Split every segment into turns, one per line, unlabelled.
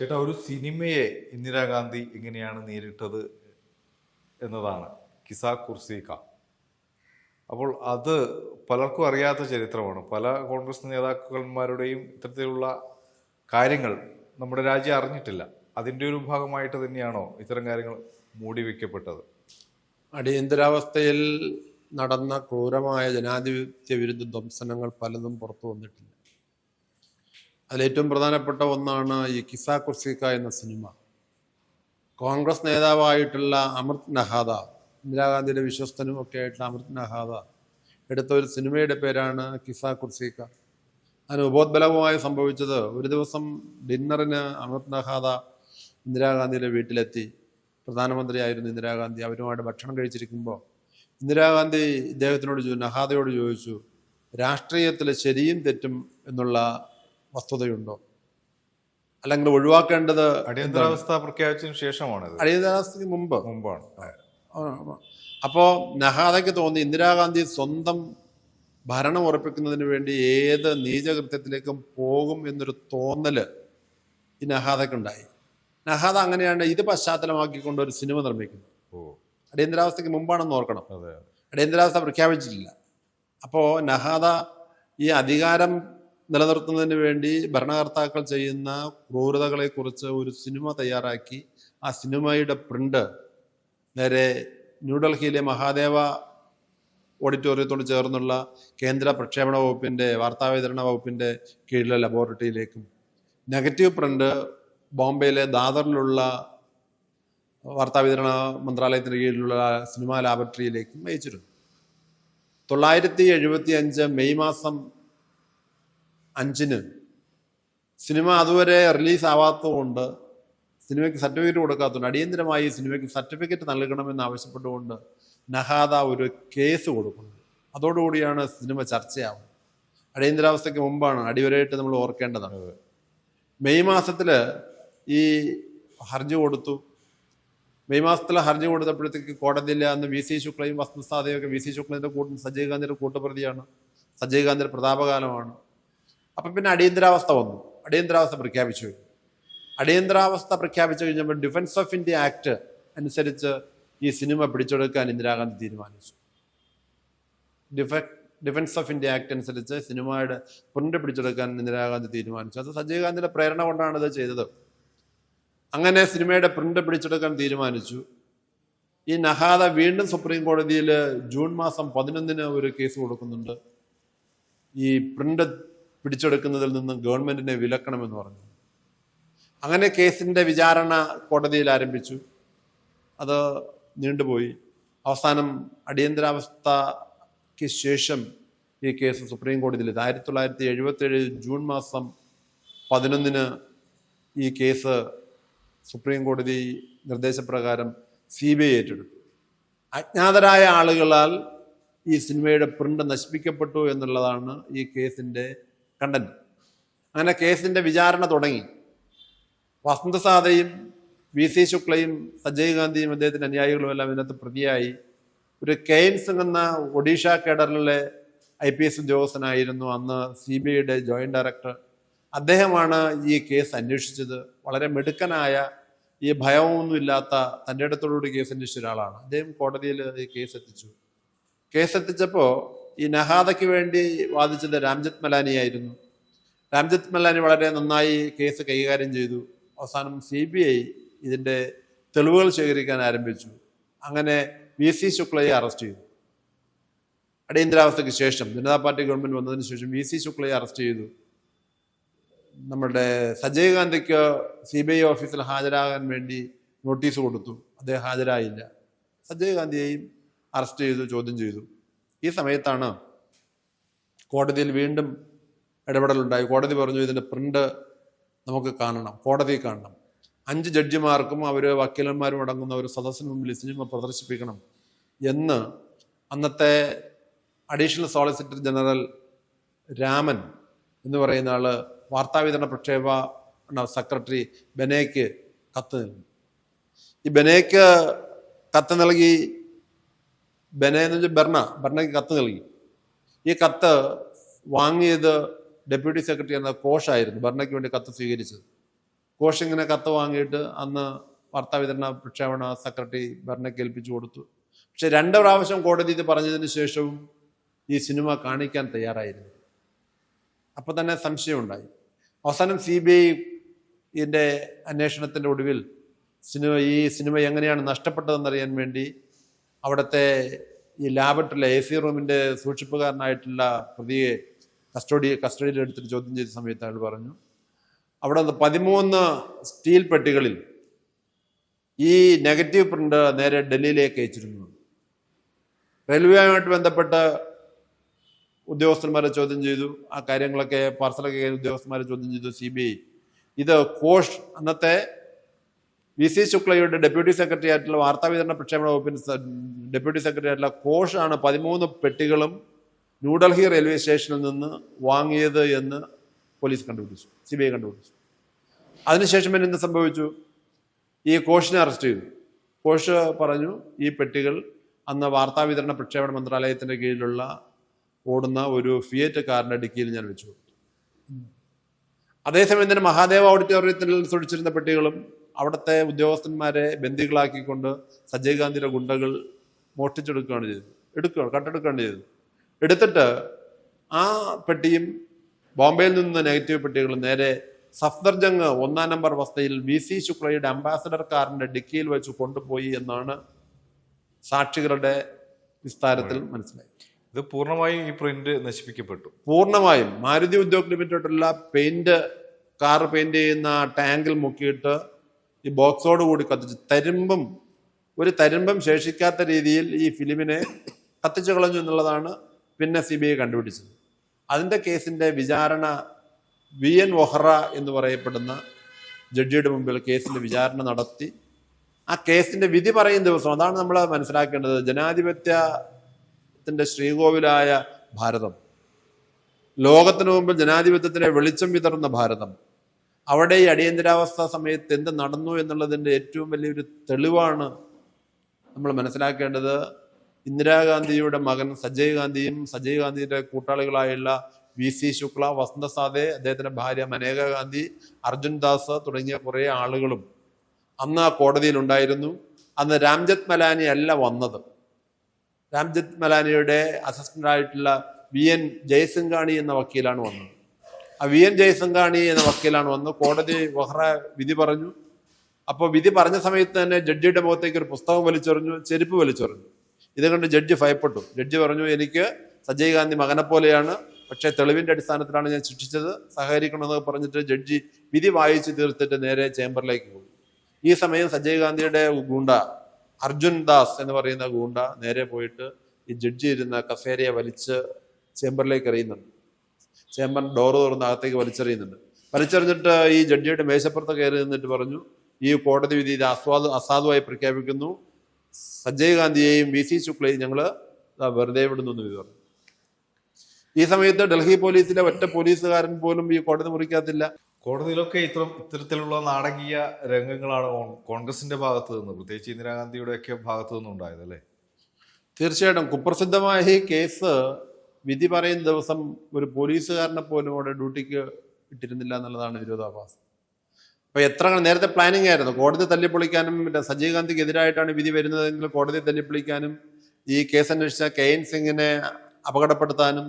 ചേട്ടാ ഒരു സിനിമയെ ഇന്ദിരാഗാന്ധി എങ്ങനെയാണ് നേരിട്ടത് എന്നതാണ്. കിസാ കുർസീക്ക അപ്പോൾ അത് പലർക്കും അറിയാത്ത ചരിത്രമാണ്. പല കോൺഗ്രസ് നേതാക്കന്മാരുടെയും ഇത്തരത്തിലുള്ള കാര്യങ്ങൾ നമ്മുടെ രാജ്യം അറിഞ്ഞിട്ടില്ല. അതിന്റെ ഒരു ഭാഗമായിട്ട് തന്നെയാണോ ഇത്തരം കാര്യങ്ങൾ മൂടി വെക്കപ്പെട്ടത്?
അടിയന്തരാവസ്ഥയിൽ നടന്ന ക്രൂരമായ ജനാധിപത്യ വിരുദ്ധ ധ്വംസനങ്ങൾ പലതും പുറത്തു വന്നിട്ടില്ല. അതിലേറ്റവും പ്രധാനപ്പെട്ട ഒന്നാണ് ഈ കിസ കുർസിക്ക എന്ന സിനിമ. കോൺഗ്രസ് നേതാവായിട്ടുള്ള അമൃത് നഹാദ ഇന്ദിരാഗാന്ധിയുടെ വിശ്വസ്തനും ഒക്കെ ആയിട്ടുള്ള അമൃത് നഹാദ എടുത്ത ഒരു സിനിമയുടെ പേരാണ് കിസ കുർസിക്ക അതിന് ഉപോത്ബലവുമായി സംഭവിച്ചത് ഒരു ദിവസം ഡിന്നറിന് അമൃത് നഹാദ ഇന്ദിരാഗാന്ധിയുടെ വീട്ടിലെത്തി. പ്രധാനമന്ത്രിയായിരുന്നു ഇന്ദിരാഗാന്ധി അവരുമായിട്ട് ഭക്ഷണം കഴിച്ചിരിക്കുമ്പോൾ ഇന്ദിരാഗാന്ധി ഇദ്ദേഹത്തിനോട് നഹാദയോട് ചോദിച്ചു രാഷ്ട്രീയത്തിലെ ശരിയും തെറ്റും എന്നുള്ള വസ്തുതയുണ്ടോ? അല്ലെങ്കിൽ ഒഴിവാക്കേണ്ടത്
അടിയന്തരാവസ്ഥ പ്രഖ്യാപിച്ചതിന് ശേഷമാണ്
അടിയന്തരാവസ്ഥയ്ക്ക് മുമ്പ്?
മുമ്പാണ്.
അപ്പോൾ നഹാദയ്ക്ക് തോന്നി ഇന്ദിരാഗാന്ധി സ്വന്തം ഭരണം ഉറപ്പിക്കുന്നതിന് വേണ്ടി ഏത് നീചകൃത്യത്തിലേക്കും പോകും എന്നൊരു തോന്നൽ ഈ നഹാദയ്ക്കുണ്ടായി. നഹാദ അങ്ങനെയാണ് ഇത് പശ്ചാത്തലമാക്കിക്കൊണ്ട് ഒരു സിനിമ നിർമ്മിക്കുന്നു അടിയന്തരാവസ്ഥയ്ക്ക് മുമ്പാണെന്ന് ഓർക്കണം.
അതെ
അടിയന്തരാവസ്ഥ പ്രഖ്യാപിച്ചിട്ടില്ല. അപ്പോൾ നഹാദ ഈ അധികാരം നിലനിർത്തുന്നതിന് വേണ്ടി ഭരണകർത്താക്കൾ ചെയ്യുന്ന ക്രൂരതകളെക്കുറിച്ച് ഒരു സിനിമ തയ്യാറാക്കി. ആ സിനിമയുടെ പ്രിന്റ് നേരെ ന്യൂഡൽഹിയിലെ മഹാദേവ ഓഡിറ്റോറിയത്തോട് ചേർന്നുള്ള കേന്ദ്ര പ്രക്ഷേപണ വകുപ്പിന്റെ വാർത്താവിതരണ വകുപ്പിന്റെ കീഴിലെ ലബോറട്ടറിയിലേക്കും നെഗറ്റീവ് പ്രിന്റ് ബോംബെയിലെ ദാദറിലുള്ള വാർത്താവിതരണ മന്ത്രാലയത്തിന് കീഴിലുള്ള സിനിമാ ലാബറട്ടറിയിലേക്കും അയച്ചിരുന്നു തൊള്ളായിരത്തി എഴുപത്തി അഞ്ച് മെയ് മാസം അഞ്ചിന്. സിനിമ അതുവരെ റിലീസ് ആവാത്തതുകൊണ്ട് സിനിമയ്ക്ക് സർട്ടിഫിക്കറ്റ് കൊടുക്കാത്തതുകൊണ്ട് അടിയന്തരമായി സിനിമയ്ക്ക് സർട്ടിഫിക്കറ്റ് നൽകണമെന്ന് ആവശ്യപ്പെട്ടുകൊണ്ട് നഹാദ ഒരു കേസ് കൊടുക്കുന്നത് അതോടുകൂടിയാണ് സിനിമ ചർച്ചയാവുന്നത്. അടിയന്തരാവസ്ഥയ്ക്ക് മുമ്പാണ് അടിവരായിട്ട് നമ്മൾ ഓർക്കേണ്ടതാണ്. മെയ് മാസത്തിൽ ഈ ഹർജി കൊടുത്തു. മെയ് മാസത്തിൽ ഹർജി കൊടുത്തപ്പോഴത്തേക്ക് കോടതിയിൽ അന്ന് വി സി ശുക്ലയും വസ്തുസാധയൊക്കെ വി സി ശുക്ലന്റെ കൂട്ടും സജയ് ഗാന്ധിയുടെ കൂട്ടുപ്രതിയാണ്. സജയ് ഗാന്ധിയുടെ പ്രതാപകാലമാണ്. അപ്പം പിന്നെ അടിയന്തരാവസ്ഥ വന്നു. അടിയന്തരാവസ്ഥ പ്രഖ്യാപിച്ചു. അടിയന്തരാവസ്ഥ പ്രഖ്യാപിച്ചു കഴിഞ്ഞപ്പോൾ ഡിഫൻസ് ഓഫ് ഇന്ത്യ ആക്ട് അനുസരിച്ച് ഈ സിനിമ പിടിച്ചെടുക്കാൻ ഇന്ദിരാഗാന്ധി തീരുമാനിച്ചു. ഡിഫ ഡിഫൻസ് ഓഫ് ഇന്ത്യ ആക്ട് അനുസരിച്ച് സിനിമയുടെ പ്രിന്റ് പിടിച്ചെടുക്കാൻ ഇന്ദിരാഗാന്ധി തീരുമാനിച്ചു. അത് സഞ്ജയ് ഗാന്ധിയുടെ പ്രേരണ കൊണ്ടാണ് ഇത് ചെയ്തത്. അങ്ങനെ സിനിമയുടെ പ്രിന്റ് പിടിച്ചെടുക്കാൻ തീരുമാനിച്ചു. ഈ നഹാദ വീണ്ടും സുപ്രീം കോടതിയിൽ ജൂൺ മാസം പതിനൊന്നിന് ഒരു കേസ് കൊടുക്കുന്നുണ്ട്. ഈ പ്രിന്റ് പിടിച്ചെടുക്കുന്നതിൽ നിന്നും ഗവൺമെന്റിനെ വിലക്കണമെന്ന് പറഞ്ഞു. അങ്ങനെ കേസിന്റെ വിചാരണ കോടതിയിൽ ആരംഭിച്ചു. അത് നീണ്ടുപോയി. അവസാനം അടിയന്തരാവസ്ഥയ്ക്ക് ശേഷം ഈ കേസ് സുപ്രീം കോടതിയിൽ ആയിരത്തി തൊള്ളായിരത്തി എഴുപത്തി ഏഴ് ജൂൺ മാസം പതിനൊന്നിന് ഈ കേസ് സുപ്രീം കോടതി നിർദ്ദേശപ്രകാരം സി ബി ഐ ഏറ്റെടുത്തു. അജ്ഞാതരായ ആളുകളാൽ ഈ സിനിമയുടെ പ്രിന്റ് നശിപ്പിക്കപ്പെട്ടു എന്നുള്ളതാണ് ഈ കേസിന്റെ കണ്ടന്റ് അങ്ങനെ കേസിന്റെ വിചാരണ തുടങ്ങി. വസന്തസാദയും വി സി ശുക്ലയും സജയ് ഗാന്ധിയും അദ്ദേഹത്തിന്റെ അനുയായികളും എല്ലാം ഇതിനകത്ത് പ്രതിയായി. ഒരു കെയ്ൻസ് എന്ന ഒഡീഷ കേഡറിലെ ഐ പി എസ് ഉദ്യോഗസ്ഥനായിരുന്നു അന്ന് സി ബി ഐയുടെ ജോയിന്റ് ഡയറക്ടർ. അദ്ദേഹമാണ് ഈ കേസ് അന്വേഷിച്ചത്. വളരെ മിടുക്കനായ ഈ ഭയമൊന്നുമില്ലാത്ത തന്റെ അടുത്തോടുകൂടി കേസ് അന്വേഷിച്ച ഒരാളാണ്. അദ്ദേഹം കോടതിയിൽ ഈ കേസ് എത്തിച്ചു. കേസ് എത്തിച്ചപ്പോൾ ഈ നഹാദയ്ക്ക് വേണ്ടി വാദിച്ചത് രാംജത്ത് മലാനി ആയിരുന്നു. രാംജത്ത് മലാനി വളരെ നന്നായി കേസ് കൈകാര്യം ചെയ്തു. അവസാനം സി ബി ഐ ഇതിന്റെ തെളിവുകൾ ശേഖരിക്കാൻ ആരംഭിച്ചു. അങ്ങനെ വി സി ശുക്ലയെ അറസ്റ്റ് ചെയ്തു. അടിയന്തരാവസ്ഥയ്ക്ക് ശേഷം ജനതാ പാർട്ടി ഗവൺമെന്റ് വന്നതിന് ശേഷം വി സി ശുക്ലയെ അറസ്റ്റ് ചെയ്തു. നമ്മുടെ സജയ് ഗാന്ധിക്ക് സി ബി ഐ ഓഫീസിൽ ഹാജരാകാൻ വേണ്ടി നോട്ടീസ് കൊടുത്തു. അദ്ദേഹം ഹാജരായില്ല. സജയ് ഗാന്ധിയെയും അറസ്റ്റ് ചെയ്തു ചോദ്യം ചെയ്തു. ഈ സമയത്താണ് കോടതിയിൽ വീണ്ടും ഇടപെടലുണ്ടായി. കോടതി പറഞ്ഞു ഇതിന്റെ പ്രിന്റ് നമുക്ക് കാണണം കോടതി കാണണം. അഞ്ച് ജഡ്ജിമാർക്കും അവർ വക്കീലന്മാരും അടങ്ങുന്ന ഒരു സദസ്സിന് മുമ്പിൽ സിനിമ പ്രദർശിപ്പിക്കണം എന്ന് അന്നത്തെ അഡീഷണൽ സോളിസിറ്റർ ജനറൽ രാമൻ എന്ന് പറയുന്ന ആൾ വാർത്താവിതരണ പ്രക്ഷേപ സെക്രട്ടറി ബനേക്ക് കത്ത് നൽകി. ഈ ബനേക്ക് കത്ത് നൽകി ബെന എന്ന് വെച്ചാൽ ബെർണ ബെർണയ്ക്ക് കത്ത് നൽകി. ഈ കത്ത് വാങ്ങിയത് ഡെപ്യൂട്ടി സെക്രട്ടറി എന്ന കോഷായിരുന്നു ബെർണയ്ക്ക് വേണ്ടി കത്ത് സ്വീകരിച്ചത്. കോഷ് ഇങ്ങനെ കത്ത് വാങ്ങിയിട്ട് അന്ന് വാർത്താവിതരണ പ്രക്ഷേപണ സെക്രട്ടറി ഭരണയ്ക്ക് ഏൽപ്പിച്ചു കൊടുത്തു. പക്ഷെ രണ്ട് പ്രാവശ്യം കോടതി ഇത് പറഞ്ഞതിന് ശേഷവും ഈ സിനിമ കാണിക്കാൻ തയ്യാറായിരുന്നു. അപ്പോൾ തന്നെ സംശയമുണ്ടായി അവസാനം സി ബി ഐ ഇതിന്റെ അന്വേഷണത്തിന്റെ ഒടുവിൽ സിനിമ ഈ സിനിമ എങ്ങനെയാണ് നഷ്ടപ്പെട്ടതെന്നറിയാൻ വേണ്ടി അവിടുത്തെ ഈ ലാബറട്ടറിലെ എ സി റൂമിന്റെ സൂക്ഷിപ്പുകാരനായിട്ടുള്ള പ്രതിയെ കസ്റ്റഡി കസ്റ്റഡിയിൽ എടുത്തിട്ട് ചോദ്യം ചെയ്ത സമയത്ത് അയാൾ പറഞ്ഞു അവിടെ പതിമൂന്ന് സ്റ്റീൽ പെട്ടികളിൽ ഈ നെഗറ്റീവ് പ്രിന്റ് നേരെ ഡൽഹിയിലേക്ക് അയച്ചിരുന്നു. റെയിൽവേയുമായിട്ട് ബന്ധപ്പെട്ട ഉദ്യോഗസ്ഥന്മാരെ ചോദ്യം ചെയ്തു. ആ കാര്യങ്ങളൊക്കെ പാർസലൊക്കെ ഉദ്യോഗസ്ഥന്മാരെ ചോദ്യം ചെയ്തു. C B I. ഇത് കോഷ് അന്നത്തെ വി സി ശുക്ലയുടെ ഡെപ്യൂട്ടി സെക്രട്ടറി ആയിട്ടുള്ള വാർത്താവിതരണ പ്രക്ഷേപണ വകുപ്പിന്റെ ഡെപ്യൂട്ടി സെക്രട്ടറി ആയിട്ടുള്ള കോഷാണ് പതിമൂന്ന് പെട്ടികളും ന്യൂഡൽഹി റെയിൽവേ സ്റ്റേഷനിൽ നിന്ന് വാങ്ങിയത് എന്ന് പോലീസ് കണ്ടുപിടിച്ചു. സി ബി ഐ കണ്ടുപിടിച്ചു. അതിനുശേഷം പിന്നെ എന്ത് സംഭവിച്ചു? ഈ കോഷിനെ അറസ്റ്റ് ചെയ്തു. കോഷ് പറഞ്ഞു ഈ പെട്ടികൾ അന്ന് വാർത്താവിതരണ പ്രക്ഷേപണ മന്ത്രാലയത്തിന്റെ കീഴിലുള്ള ഓടുന്ന ഒരു ഫിയറ്റ് കാറിന്റെ ഡിക്കിയിൽ ഞാൻ വെച്ചു അതേസമയം തന്നെ മഹാദേവ ഓഡിറ്റോറിയത്തിൽ സൂക്ഷിച്ചിരുന്ന പെട്ടികളും അവിടുത്തെ ഉദ്യോഗസ്ഥന്മാരെ ബന്ദികളാക്കിക്കൊണ്ട് സജയ് ഗാന്ധിയുടെ ഗുണ്ടകൾ മോഷ്ടിച്ചെടുക്കുകയാണ് ചെയ്തത്. എടുക്കുകയാണ് കട്ടെടുക്കുകയാണ് ചെയ്തത്. എടുത്തിട്ട് ആ പെട്ടിയും ബോംബെയിൽ നിന്ന് നെഗറ്റീവ് പെട്ടികൾ നേരെ സഫ്ദർജംഗ് ഒന്നാം നമ്പർ വസ്തയിൽ വി സി ശുക്ലയുടെ അംബാസഡർ കാറിന്റെ ഡിക്കിയിൽ വെച്ച് കൊണ്ടുപോയി എന്നാണ് സാക്ഷികളുടെ വിസ്താരത്തിൽ മനസ്സിലായി.
ഇത് പൂർണമായും ഈ പ്രിന്റ് നശിപ്പിക്കപ്പെട്ടു.
പൂർണമായും മാരുതി ഉദ്योग ലിമിറ്റഡുള്ള പെയിന്റ് കാർ പെയിന്റ് ചെയ്യുന്ന ടാങ്കിൽ മുക്കിയിട്ട് ഈ ബോക്സോട് കൂടി കത്തിച്ച് തരുമ്പം ഒരു തരുമ്പം ശേഷിക്കാത്ത രീതിയിൽ ഈ ഫിലിമിനെ കത്തിച്ചു കളഞ്ഞു എന്നുള്ളതാണ് പിന്നെ സി ബി ഐ കണ്ടുപിടിച്ചത്. അതിന്റെ കേസിന്റെ വിചാരണ വി എൻ വൊഹ്റ എന്ന് പറയപ്പെടുന്ന ജഡ്ജിയുടെ മുമ്പിൽ കേസിന്റെ വിചാരണ നടത്തി. ആ കേസിന്റെ വിധി പറയുന്ന ദിവസം അതാണ് നമ്മൾ മനസ്സിലാക്കേണ്ടത് ജനാധിപത്യത്തിന്റെ ശ്രീകോവിലായ ഭാരതം. ലോകത്തിന് മുമ്പിൽ ജനാധിപത്യത്തിനെ വെളിച്ചം വിതറുന്ന ഭാരതം. അവിടെ ഈ അടിയന്തരാവസ്ഥ സമയത്ത് എന്ത് നടന്നു എന്നുള്ളതിന്റെ ഏറ്റവും വലിയൊരു തെളിവാണ് നമ്മൾ മനസ്സിലാക്കേണ്ടത്. ഇന്ദിരാഗാന്ധിയുടെ മകൻ സജയ് ഗാന്ധിയും സജയ് ഗാന്ധിയുടെ കൂട്ടാളികളായുള്ള വി സി ശുക്ല വസന്തസാദെ അദ്ദേഹത്തിന്റെ ഭാര്യ മനേക ഗാന്ധി അർജുൻ ദാസ് തുടങ്ങിയ കുറേ ആളുകളും അന്ന് ആ കോടതിയിൽ ഉണ്ടായിരുന്നു. അന്ന് രാംജത്ത് മലാനി അല്ല വന്നത്. രാംജത്ത് മലാനിയുടെ അസിസ്റ്റന്റ് ആയിട്ടുള്ള വി എൻ ജയസിംഗാണി എന്ന വക്കീലാണ് വന്നത്. വി എൻ ജയസംഗാണി എന്ന വക്കീലാണ് വന്നു കോടതി വഹ്റ വിധി പറഞ്ഞു. അപ്പോൾ വിധി പറഞ്ഞ സമയത്ത് തന്നെ ജഡ്ജിയുടെ മുഖത്തേക്ക് ഒരു പുസ്തകം വലിച്ചെറിഞ്ഞു ചെരുപ്പ് വലിച്ചെറിഞ്ഞു. ഇത് കണ്ട് ജഡ്ജി ഭയപ്പെട്ടു. ജഡ്ജി പറഞ്ഞു എനിക്ക് സജയ് ഗാന്ധി മകനെ പോലെയാണ്. പക്ഷേ തെളിവിന്റെ അടിസ്ഥാനത്തിലാണ് ഞാൻ ശിക്ഷിച്ചത്. സഹകരിക്കണമെന്ന് പറഞ്ഞിട്ട് ജഡ്ജി വിധി വായിച്ചു തീർത്തിട്ട് നേരെ ചേംബറിലേക്ക് പോയി. ഈ സമയം സജയ് ഗാന്ധിയുടെ ഗൂണ്ട അർജുൻ ദാസ് എന്ന് പറയുന്ന ഗൂണ്ട നേരെ പോയിട്ട് ഈ ജഡ്ജി ഇരുന്ന കസേരയെ വലിച്ച് ചേംബറിലേക്ക് എറിയുന്നുണ്ട്. ചേംബർ ഡോറ് തുറന്ന് അകത്തേക്ക് വലിച്ചെറിയുന്നുണ്ട്. വലിച്ചെറിഞ്ഞിട്ട് ഈ ജഡ്ജിയുടെ മേശപ്പുറത്ത് കയറി നിന്നിട്ട് പറഞ്ഞു ഈ കോടതി വിധി ഇത് അസ്വാദ് അസാധുവായി പ്രഖ്യാപിക്കുന്നു. സഞ്ജയ് ഗാന്ധിയെയും വി സി ശുക്ലയെയും ഞങ്ങൾ വെറുതെ വിടുന്നു എന്ന് പറഞ്ഞു. ഈ സമയത്ത് ഡൽഹി പോലീസിലെ ഒറ്റ പോലീസുകാരൻ പോലും ഈ കോടതി മുറിക്കാത്തില്ല
കോടതിയിലൊക്കെ ഇത്ര ഇത്തരത്തിലുള്ള നാടകീയ രംഗങ്ങളാണ് കോൺഗ്രസിന്റെ ഭാഗത്ത് നിന്ന് പ്രത്യേകിച്ച് ഇന്ദിരാഗാന്ധിയുടെ ഒക്കെ ഭാഗത്തു നിന്നുണ്ടായത് അല്ലേ?
തീർച്ചയായിട്ടും കുപ്രസിദ്ധമായ ഈ കേസ് വിധി പറയുന്ന ദിവസം ഒരു പോലീസുകാരനെ പോലും അവിടെ ഡ്യൂട്ടിക്ക് ഇട്ടിരുന്നില്ല എന്നുള്ളതാണ് വിരോധാഭാസം. അപ്പൊ എത്ര നേരത്തെ പ്ലാനിങ് ആയിരുന്നു? കോടതി തല്ലിപ്പൊളിക്കാനും മറ്റേ സജീവ് ഗാന്ധിക്ക് എതിരായിട്ടാണ് വിധി വരുന്നതെങ്കിൽ കോടതി തല്ലിപ്പൊളിക്കാനും ഈ കേസ് അന്വേഷിച്ച കെ എൻ സിംഗിനെ അപകടപ്പെടുത്താനും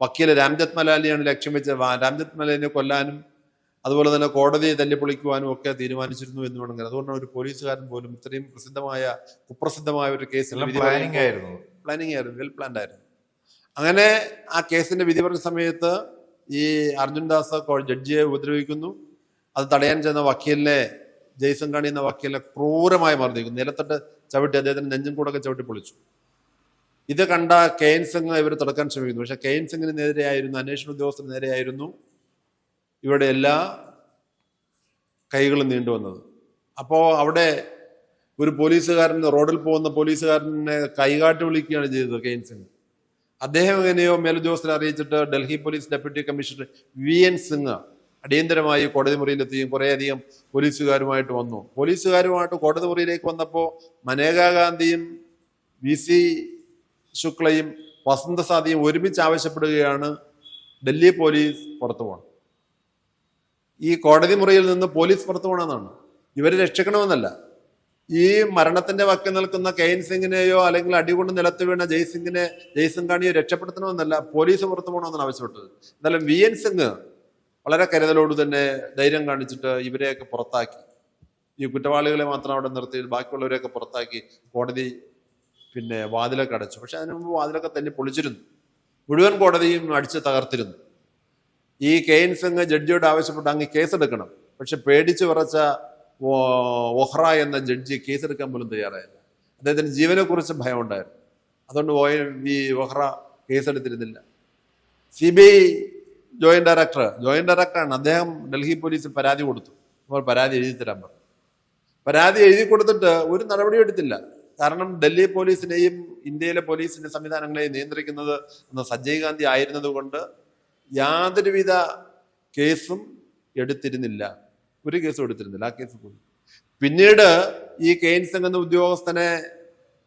വക്കീൽ രാംജത്ത് മലാലിയാണ് ലക്ഷ്യം വെച്ചത് രാംജത്ത് മലാലിനെ കൊല്ലാനും അതുപോലെ തന്നെ കോടതിയെ തല്ലിപ്പൊളിക്കുവാനും ഒക്കെ തീരുമാനിച്ചിരുന്നു എന്ന് വേണമെങ്കിൽ അതുകൊണ്ടാണ് ഒരു പോലീസുകാരൻ പോലും ഇത്രയും പ്രസിദ്ധമായ കുപ്രസിദ്ധമായ ഒരു കേസിൽ പ്ലാനിംഗ്
പ്ലാനിങ് ആയിരുന്നു.
പ്ലാനിങ് ആയിരുന്നു വെൽ പ്ലാൻഡ് ആയിരുന്നു. അങ്ങനെ ആ കേസിന്റെ വിധി പറഞ്ഞ സമയത്ത് ഈ അർജുൻദാസ് ജഡ്ജിയെ ഉപദ്രവിക്കുന്നു. അത് തടയാൻ ചെന്ന വക്കീലിനെ ജയ്സൺ എന്ന വക്കീലിനെ ക്രൂരമായി മർദ്ദിക്കുന്നു. നിലത്തിട്ട് ചവിട്ടി അദ്ദേഹത്തിന് നെഞ്ചും കൂടൊക്കെ ചവിട്ടി പൊളിച്ചു. ഇത് കണ്ട കെ എൻ സിംഗ് ഇവർ തുടക്കാൻ ശ്രമിക്കുന്നു. പക്ഷെ കെ എൻ സിംഗിന് നേരെയായിരുന്നു അന്വേഷണ ഉദ്യോഗസ്ഥന് നേരെയായിരുന്നു ഇവിടെ എല്ലാ കൈകളും നീണ്ടുവന്നത് അപ്പോൾ അവിടെ ഒരു പോലീസുകാരൻ റോഡിൽ പോകുന്ന പോലീസുകാരനെ കൈകാട്ടി വിളിക്കുകയാണ് ചെയ്തത് കെ എൻ സിംഗ്. അദ്ദേഹം എങ്ങനെയോ മേലുദ്യോഗസ്ഥരെ അറിയിച്ചിട്ട് Delhi police deputy commissioner V N Singh അടിയന്തരമായി കോടതി മുറിയിലെത്തുകയും കുറേയധികം പോലീസുകാരുമായിട്ട് വന്നു. പോലീസുകാരുമായിട്ട് കോടതി മുറിയിലേക്ക് വന്നപ്പോൾ മനേകാ ഗാന്ധിയും വി സി ശുക്ലയും വസന്തസാദിയും ഒരുമിച്ച് ആവശ്യപ്പെടുകയാണ് ഡൽഹി പോലീസ് പുറത്തു പോകണം. ഈ കോടതി മുറിയിൽ നിന്ന് പോലീസ് പുറത്തു പോകണമെന്നാണ്. ഇവരെ രക്ഷിക്കണമെന്നല്ല. ഈ മരണത്തിന്റെ വക്കിൽ നിൽക്കുന്ന കെയിൻ സിംഗിനെയോ അല്ലെങ്കിൽ അടികൊണ്ട് നിലത്ത് വീണ ജയ്സിംഗിനെ ജയ്സിംഗാണിയോ രക്ഷപ്പെടുത്തണമെന്നല്ല പോലീസ് പുറത്തു പോകണമെന്നാണ് ആവശ്യപ്പെട്ടത്. എന്നാലും വി എൻ സിംഗ് വളരെ കരുതലോട് തന്നെ ധൈര്യം കാണിച്ചിട്ട് ഇവരെയൊക്കെ പുറത്താക്കി. ഈ കുറ്റവാളികളെ മാത്രം അവിടെ നിർത്തി ബാക്കിയുള്ളവരെയൊക്കെ പുറത്താക്കി കോടതി പിന്നെ വാതിലൊക്കെ അടച്ചു. പക്ഷെ അതിനു മുമ്പ് വാതിലൊക്കെ തന്നെ പൊളിച്ചിരുന്നു. മുഴുവൻ കോടതിയും അടിച്ച് തകർത്തിരുന്നു. ഈ കെയിൻ സിംഗ് ജഡ്ജിയോട് ആവശ്യപ്പെട്ട് അങ്ങ് കേസെടുക്കണം. പക്ഷെ പേടിച്ചു വിറച്ച ഒഹ്റ എന്ന ജഡ്ജി കേസെടുക്കാൻ പോലും തയ്യാറായില്ല. അദ്ദേഹത്തിന് ജീവനെ കുറിച്ച് ഭയം ഉണ്ടായിരുന്നു അതുകൊണ്ട് ഒ വി ഒഹ്റ കേസെടുത്തിരുന്നില്ല. C B I joint director joint ഡയറക്ടറാണ്. അദ്ദേഹം ഡൽഹി പോലീസിൽ പരാതി കൊടുത്തു. അപ്പോൾ പരാതി എഴുതി തരാൻ പറഞ്ഞു. പരാതി എഴുതി കൊടുത്തിട്ട് ഒരു നടപടിയും എടുത്തില്ല. കാരണം ഡൽഹി പോലീസിനെയും ഇന്ത്യയിലെ പോലീസിന്റെ സംവിധാനങ്ങളെയും നിയന്ത്രിക്കുന്നത് സഞ്ജയ് ഗാന്ധി ആയിരുന്നതുകൊണ്ട് യാതൊരുവിധ കേസും എടുത്തിരുന്നില്ല. ഒരു കേസ് കൊടുത്തിരുന്നില്ല ആ കേസ് പോയി പിന്നീട് ഈ കെയിൻ സിംഗ് എന്ന ഉദ്യോഗസ്ഥനെ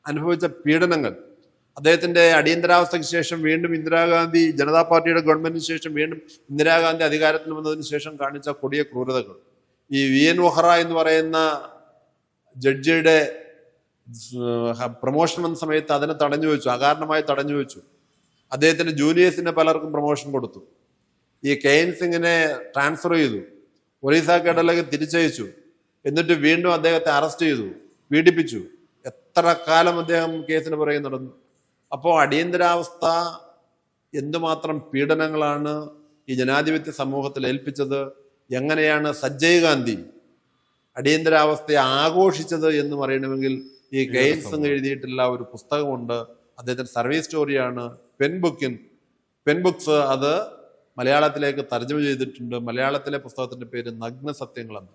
അനുഭവിച്ച പീഡനങ്ങൾ അദ്ദേഹത്തിന്റെ അടിയന്തരാവസ്ഥയ്ക്ക് ശേഷം വീണ്ടും ഇന്ദിരാഗാന്ധി ജനതാ പാർട്ടിയുടെ ഗവൺമെന്റിന് ശേഷം വീണ്ടും ഇന്ദിരാഗാന്ധി അധികാരത്തിൽ വന്നതിന് ശേഷം കാണിച്ച കൊടിയ ക്രൂരതകൾ. ഈ വി എൻ വൊഹറ എന്ന് പറയുന്ന ജഡ്ജിയുടെ പ്രൊമോഷൻ വന്ന സമയത്ത് അതിനെ തടഞ്ഞു വെച്ചു അകാരണമായി തടഞ്ഞു വെച്ചു. അദ്ദേഹത്തിന്റെ ജൂനിയേഴ്സിന് പലർക്കും പ്രൊമോഷൻ കൊടുത്തു. ഈ കെയിൻ സിംഗിനെ ട്രാൻസ്ഫർ ചെയ്തു. ഒറീസ കേഡറിലേക്ക് തിരിച്ചയച്ചു. എന്നിട്ട് വീണ്ടും അദ്ദേഹത്തെ അറസ്റ്റ് ചെയ്തു. പീഡിപ്പിച്ചു. എത്ര കാലം അദ്ദേഹം കേസിന് പുറകെ നടന്നു? അപ്പോൾ അടിയന്തരാവസ്ഥ എന്തുമാത്രം പീഡനങ്ങളാണ് ഈ ജനാധിപത്യ സമൂഹത്തിൽ ഏൽപ്പിച്ചത്? എങ്ങനെയാണ് സജ്ജയ് ഗാന്ധി അടിയന്തരാവസ്ഥയെ ആഘോഷിച്ചത് എന്ന് പറയണമെങ്കിൽ ഈ ഗെയിംസ് എഴുതിയിട്ടുള്ള ഒരു പുസ്തകമുണ്ട്. അദ്ദേഹത്തിന്റെ സർവീസ് സ്റ്റോറിയാണ് പെൻബുക്കിൻ. പെൻബുക്സ് പെൻ ബുക്സ് അത് മലയാളത്തിലേക്ക് തർജമ ചെയ്തിട്ടുണ്ട്. മലയാളത്തിലെ പുസ്തകത്തിന്റെ പേര് നഗ്ന സത്യങ്ങൾ എന്ന്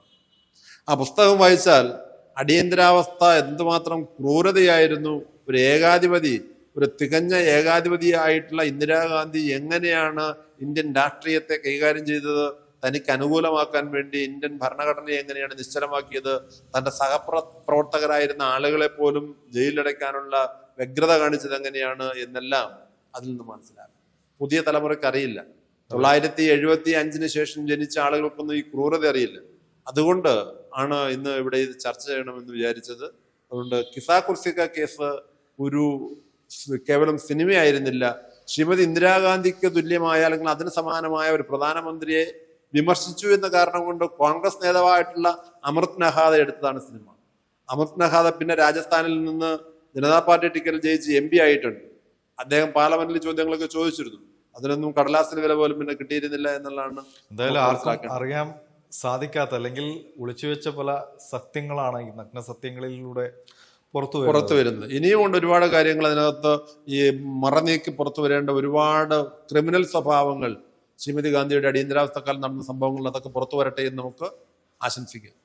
ആ പുസ്തകം വായിച്ചാൽ അടിയന്തരാവസ്ഥ എന്തുമാത്രം ക്രൂരതയായിരുന്നു. ഒരു ഏകാധിപതി ഒരു തികഞ്ഞ ഏകാധിപതിയായിട്ടുള്ള ഇന്ദിരാഗാന്ധി എങ്ങനെയാണ് ഇന്ത്യൻ രാഷ്ട്രീയത്തെ കൈകാര്യം ചെയ്തത്? തനിക്ക് അനുകൂലമാക്കാൻ വേണ്ടി ഇന്ത്യൻ ഭരണഘടനയെ എങ്ങനെയാണ് നിശ്ചലമാക്കിയത്? തന്റെ സഹപ്ര പ്രവർത്തകരായിരുന്ന ആളുകളെ പോലും ജയിലിലടയ്ക്കാനുള്ള വ്യഗ്രത കാണിച്ചത് എങ്ങനെയാണ് എന്നെല്ലാം അതിൽ നിന്ന് മനസ്സിലാകും. പുതിയ തലമുറയ്ക്ക് അറിയില്ല. തൊള്ളായിരത്തി എഴുപത്തി അഞ്ചിന് ശേഷം ജനിച്ച ആളുകൾക്കൊന്നും ഈ ക്രൂരത അറിയില്ല. അതുകൊണ്ട് ആണ് ഇന്ന് ഇവിടെ ഇത് ചർച്ച ചെയ്യണമെന്ന് വിചാരിച്ചത്. അതുകൊണ്ട് കിസാ കുർസിക്ക കേസ് ഒരു കേവലം സിനിമയായിരുന്നില്ല. ശ്രീമതി ഇന്ദിരാഗാന്ധിക്ക് തുല്യമായ അല്ലെങ്കിൽ അതിന് സമാനമായ ഒരു പ്രധാനമന്ത്രിയെ വിമർശിച്ചു എന്ന കാരണം കൊണ്ട് കോൺഗ്രസ് നേതാവായിട്ടുള്ള അമൃത് നഹാദ എടുത്തതാണ് സിനിമ. അമൃത് നഹാദ പിന്നെ രാജസ്ഥാനിൽ നിന്ന് ജനതാ പാർട്ടി ടിക്കറ്റിൽ ജയിച്ച് എം ആയിട്ടുണ്ട്. അദ്ദേഹം പാർലമെന്റിൽ ചോദ്യങ്ങളൊക്കെ ചോദിച്ചിരുന്നു. അതിനൊന്നും കടലാസിന് വില പോലും പിന്നെ കിട്ടിയിരുന്നില്ല എന്നുള്ളതാണ്
എന്തായാലും ആർക്കും അറിയാൻ സാധിക്കാത്ത അല്ലെങ്കിൽ ഒളിച്ചു വെച്ച പല സത്യങ്ങളാണ് ഈ നഗ്ന സത്യങ്ങളിലൂടെ പുറത്തു
പുറത്തു വരുന്നത്. ഇനിയും ഉണ്ട് ഒരുപാട് കാര്യങ്ങൾ അതിനകത്ത് ഈ മറനീക്കി പുറത്തു വരേണ്ട ഒരുപാട് ക്രിമിനൽ സ്വഭാവങ്ങൾ ശ്രീമതി ഗാന്ധിയുടെ അടിയന്തരാവസ്ഥക്കാലം നടന്ന സംഭവങ്ങൾ അതൊക്കെ പുറത്തു വരട്ടെ എന്ന് നമുക്ക് ആശംസിക്കാം.